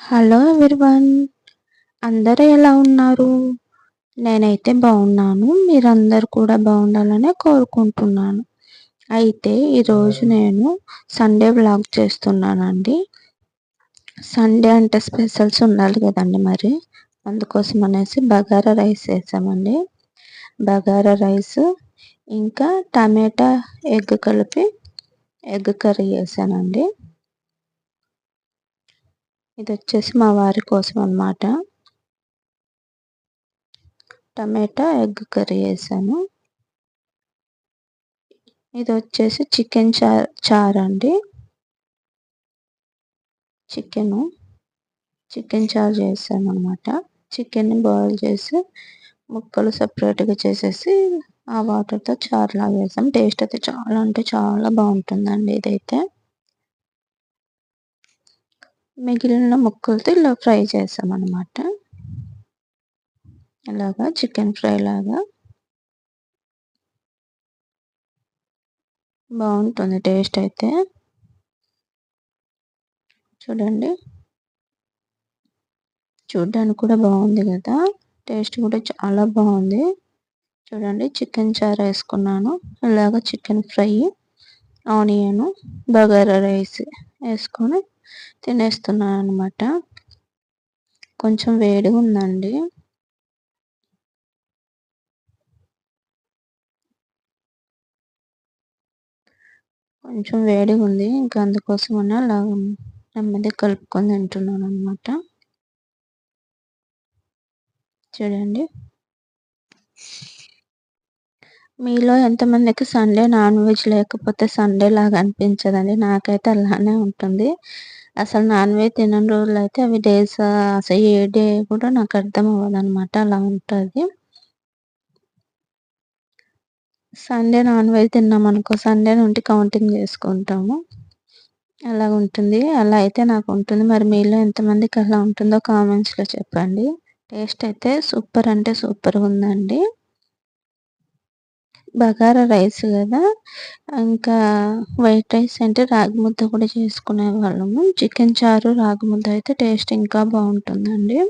Hello everyone. అందరూ ఎలా ఉన్నారు? నేనైతే బాగున్నాను. మీరందరూ కూడా బాగుండాలని కోరుకుంటున్నాను. అయితే ఈరోజు నేను సండే వ్లాగ్ చేస్తున్నానండి. సండే అంటే స్పెషల్స్ ఉండాలి కదండి మరి. అందుకోసం అనేసి బగారా రైస్ వేసామండి బగారా రైస్ ఇంకా టమాటా ఎగ్ కలిపి ఎగ్ కర్రీ చేశానండి ఇది వచ్చేసి మా వారి కోసం అనమాట టమాటా ఎగ్ కర్రీ వేసాను. ఇది వచ్చేసి చికెన్ చార్ చార్ అండి. చికెను చికెన్ చార్ చేసాను అనమాట చికెన్ని బాయిల్ చేసి ముక్కలు సపరేట్గా చేసేసి ఆ వాటర్తో చారులాగా వేసాం టేస్ట్ అయితే చాలా అంటే చాలా బాగుంటుందండి ఇదైతే. మిగిలిన ముక్కలతో ఇలా ఫ్రై చేసామన్నమాట. ఇలాగా చికెన్ ఫ్రై లాగా. బాగుంటుంది టేస్ట్ అయితే. చూడండి. చూడ్డానికి కూడా బాగుంది కదా. టేస్ట్ కూడా చాలా బాగుంది. చూడండి చికెన్ చార వేసుకున్నాను. ఇలాగ chicken fry onion bagara rice వేసుకొని తినేస్తున్నాను అనమాట కొంచెం వేడిగా ఉందండి కొంచెం వేడిగా ఉంది ఇంకా అందుకోసం అని అలా నెమ్మది కలుపుకొని తింటున్నాను అనమాట చూడండి. మీలో ఎంతమందికి సండే నాన్ వెజ్ లేకపోతే సండే లాగా అనిపించదండి? నాకైతే అలానే ఉంటుంది. అసలు నాన్ వెజ్ తినని రోజులు అయితే అవి డేస్ అసలు ఏ డే కూడా నాకు అర్థం అవ్వదు అనమాట అలా ఉంటుంది. సండే నాన్ వెజ్ తిన్నాం అనుకో సండే నుండి కౌంటింగ్ చేసుకుంటాము. అలా ఉంటుంది. అలా అయితే నాకు ఉంటుంది. మరి మీలో ఎంతమందికి అలా ఉంటుందో కామెంట్స్లో చెప్పండి. టేస్ట్ అయితే సూపర్ అంటే సూపర్ ఉందండి. బగారా రైస్ కదా. ఇంకా వైట్ రైస్ అంటే రాగి ముద్ద కూడా చేసుకునే వాళ్ళము. చికెన్ చారు రాగి ముద్ద అయితే టేస్ట్ ఇంకా బాగుంటుందండి.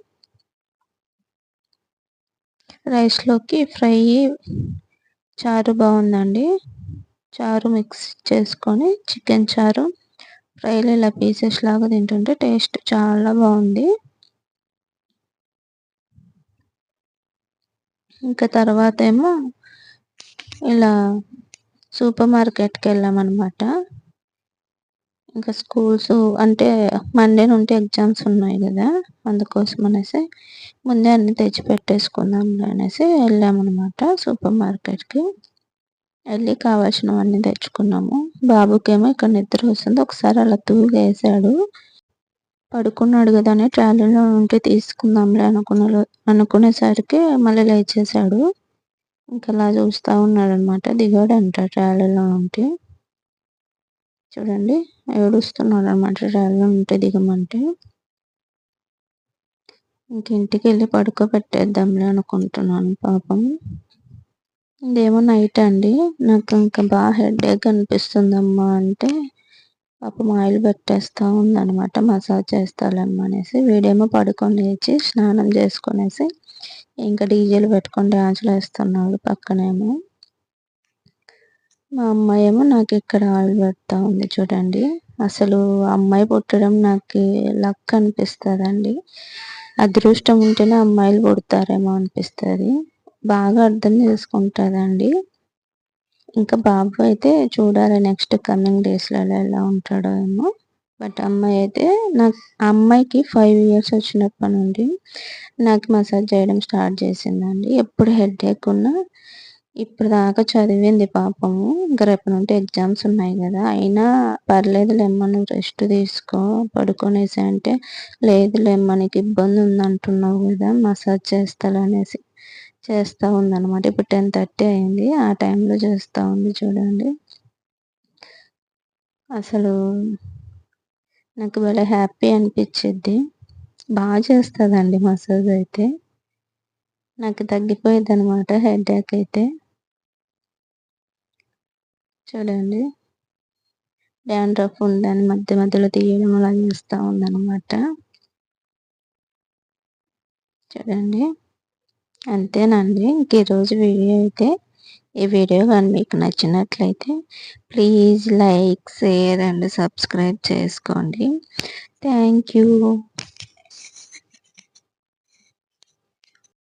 రైస్లోకి ఫ్రై చారు బాగుందండి. చారు మిక్స్ చేసుకొని చికెన్ చారు ఫ్రైలు ఇలా పీసెస్ లాగా తింటుంటే టేస్ట్ చాలా బాగుంది. ఇంకా తర్వాత ఏమో ఇలా సూపర్ మార్కెట్కి వెళ్ళామన్నమాట ఇంకా స్కూల్స్ అంటే మండే నుండి ఎగ్జామ్స్ ఉన్నాయి కదా అందుకోసం అనేసి ముందే అన్ని తెచ్చి పెట్టేసుకుందాం అనేసి వెళ్ళామన్నమాట సూపర్ మార్కెట్కి వెళ్ళి కావాల్సినవన్నీ తెచ్చుకున్నాము. బాబుకేమో ఇక్కడ నిద్ర వస్తుంది. ఒకసారి అలా తూగేసాడు పడుకున్నాడు కదా అని ట్రాలీలో ఉంటే తీసుకుందాంలే అనుకున్న అనుకునేసరికి మళ్ళీ లేచేసాడు. ఇంకా అలా చూస్తూ ఉన్నాడనమాట. దిగాడు అంట ట్రాలీలో ఉంటే. చూడండి ఏడుస్తున్నాడు అనమాట ట్రాలీలో ఉంటే దిగమంటే. ఇంక ఇంటికి వెళ్ళి పడుకోబెట్టేద్దాంలే అనుకుంటున్నాను పాపం. ఇదేమో నైట్ అండి. నాకు ఇంకా బాగా హెడేక్ అనిపిస్తుందమ్మా అంటే. పాపం ఆయిల్ పెట్టేస్తూ ఉందనమాట మసాజ్ చేస్తాలేమ్మా అనేసి. వీడేమో పడుకొని లేచి స్నానం చేసుకునేసి ఇంకా డీజేలు పెట్టుకొని డ్యాన్స్లు వేస్తున్నాడు పక్కనేమో. మా అమ్మాయి ఏమో నాకు ఇక్కడ ఆయిల్ పెడతా ఉంది చూడండి. అసలు అమ్మాయి పుట్టడం నాకు లక్ అనిపిస్తుందండి. అదృష్టం ఉంటేనే అమ్మాయిలు పుడతారేమో అనిపిస్తుంది. బాగా అర్థం చేసుకుంటుందండి. ఇంకా బాబు అయితే చూడాలి నెక్స్ట్ కమింగ్ డేస్లలో ఎలా ఉంటాడో ఏమో. బట్ అమ్మాయి అయితే నాకు అమ్మాయికి ఫైవ్ ఇయర్స్ వచ్చినప్పటి నుండి నాకు మసాజ్ చేయడం స్టార్ట్ చేసిందండి. ఎప్పుడు హెడ్ ఉన్నా ఇప్పుడు దాకా చదివింది పాపము ఇంకా రేపు నుండి ఎగ్జామ్స్ ఉన్నాయి కదా. అయినా పర్లేదు లేమ్మా రెస్ట్ తీసుకో. పడుకొనేసి అంటే లేదు లేమ్మా నీకు ఇబ్బంది ఉందంటున్నావు కదా మసాజ్ చేస్తాలనేసి. చేస్తూ ఉందన్నమాట. ఇప్పుడు టెన్ థర్టీ అయింది. ఆ టైంలో చేస్తూ ఉంది చూడండి. అసలు నాకు భలే హ్యాపీ అనిపించిద్ది బాగా చేస్తుందండి మసాజ్ అయితే. నాకు తగ్గిపోయింది అనమాట హెడేక్ అయితే. చూడండి. డ్యాండ్రఫ్ ఉందని మధ్య మధ్యలో తీయడం అలా చేస్తూ ఉందన్నమాట. చూడండి. అంతేనండి. ఇంక ఈరోజు వీడియో అయితే ఈ వీడియో కానీ మీకు నచ్చినట్లయితే please like share and subscribe చేసుకోండి. Thank you.